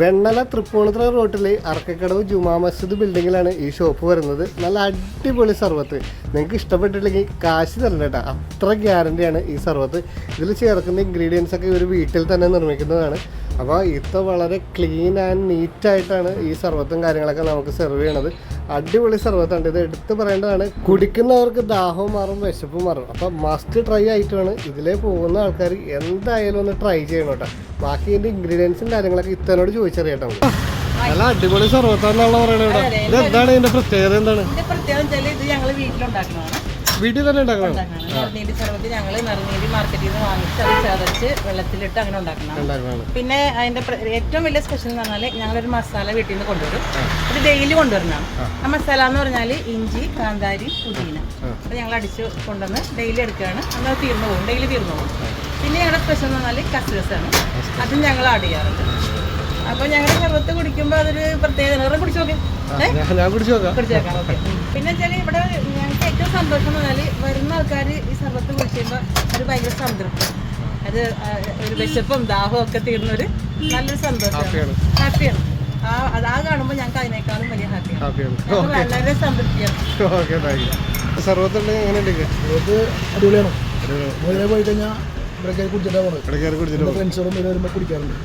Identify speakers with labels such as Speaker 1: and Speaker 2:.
Speaker 1: വെണ്ണല തൃപ്പൂണിത്തുറ റോട്ടിൽ അറക്കക്കടവ് ജുമാ മസ്ജിദ് ബിൽഡിങ്ങിലാണ് ഈ ഷോപ്പ് വരുന്നത്. നല്ല അടിപൊളി സർവത്ത്. നിങ്ങൾക്ക് ഇഷ്ടപ്പെട്ടില്ലെങ്കിൽ കാശ് തരണ്ട കേട്ടോ. അത്ര ഗ്യാരണ്ടിയാണ് ഈ സർവത്ത്. ഇതിൽ ചേർക്കുന്ന ഇൻഗ്രീഡിയൻസ് ഒക്കെ ഒരു വീട്ടിൽ തന്നെ നിർമ്മിക്കുന്നതാണ്. അപ്പോൾ ഇത് വളരെ ക്ലീൻ ആൻഡ് നീറ്റ് ആയിട്ടാണ് ഈ സർവത്തും കാര്യങ്ങളൊക്കെ നമുക്ക് സെർവ് ചെയ്യണത്. അടിപൊളി സർവത്താണ്. ഇത് എടുത്ത് പറയേണ്ടതാണ് കുടിക്കുന്നവർക്ക് ദാഹവും മാറും വിശപ്പും മാറും. അപ്പം മസ്റ്റ് ട്രൈ ആയിട്ടാണ് ഇതിലേ പോകുന്ന ആൾക്കാർ എന്തായാലും ഒന്ന് ട്രൈ ചെയ്യണം കേട്ടോ. ബാക്കി ഇതിന്റെ ഇൻഗ്രീഡിയൻസും കാര്യങ്ങളൊക്കെ ഇത്തനോട് ചോദിച്ചറിയട്ടോ നല്ല അടിപൊളി സർവത്താണെന്നാണ് പറയണത് ഇവിടെ. ഇത് എന്താണ് ഇതിന്റെ പ്രത്യേകത എന്താണ്?
Speaker 2: പ്രത്യേകത ഇത് ഞങ്ങൾ വീട്ടിലുണ്ടാക്കുന്നതാണ്.
Speaker 1: വീട്ടിൽ തന്നെ ഉണ്ടാക്കണം.
Speaker 2: നെറുനീരി ഞങ്ങൾ നെറുനീരി മാർക്കറ്റിൽ നിന്ന് വാങ്ങിച്ച് അത് ചതച്ച് വെള്ളത്തിലിട്ട് അങ്ങനെ
Speaker 1: ഉണ്ടാക്കണം.
Speaker 2: പിന്നെ അതിന്റെ ഏറ്റവും വലിയ സ്പെഷ്യൽ എന്ന് പറഞ്ഞാൽ ഞങ്ങളൊരു മസാല വീട്ടിൽ നിന്ന് കൊണ്ടുവരും. അത് ഡെയിലി കൊണ്ടുവരണം. ആ. മസാല എന്ന് പറഞ്ഞാൽ ഇഞ്ചി കാന്താരി പുതിന. അത് ഞങ്ങൾ അടിച്ച് കൊണ്ടുവന്ന് ഡെയിലി എടുക്കുകയാണ്. അന്ന് തീർന്നു പോകും. ഡെയിലി തീർന്നു പോകും. പിന്നെ ഞങ്ങളുടെ സ്പെഷ്യൽ എന്ന് പറഞ്ഞാൽ ആണ് അതും ഞങ്ങൾ ആഡ് ചെയ്യാറുണ്ട്. അപ്പോൾ ഞങ്ങൾ സർവത്ത് കുടിക്കുമ്പോൾ അതൊരു പ്രത്യേകത. നിറം കുടിച്ചു നോക്കി. പിന്നെ വെച്ചാൽ ഇവിടെ ഞങ്ങൾക്ക് ഏറ്റവും സന്തോഷം എന്ന് പറഞ്ഞാൽ വരുന്ന ആൾക്കാർ ഈ സർബത്ത് കുടിക്കുമ്പോൾ അത് ഭയങ്കര സംതൃപ്തി. അത് ഒരു വിശപ്പും ദാഹവും ഒക്കെ തീർന്നൊരു നല്ലൊരു സന്തോഷമാണ് ഹാപ്പിയാണ്. ആ കാണുമ്പോൾ ഞങ്ങൾക്ക് അതിനേക്കാളും വലിയ ഹാപ്പിയാണ്. വളരെ സംതൃപ്തിയാണ്.
Speaker 1: എങ്ങനെയുണ്ട്?
Speaker 3: അടിപൊളിയാണ്. പോയി കഴിഞ്ഞാൽ കുടിച്ചിട്ടാണ് പോണത്.
Speaker 1: ഇവിടെ കുടിച്ചിട്ട്
Speaker 3: ഫ്രണ്ട്സുകളും വരുമ്പോൾ കുടിക്കാറുണ്ട്.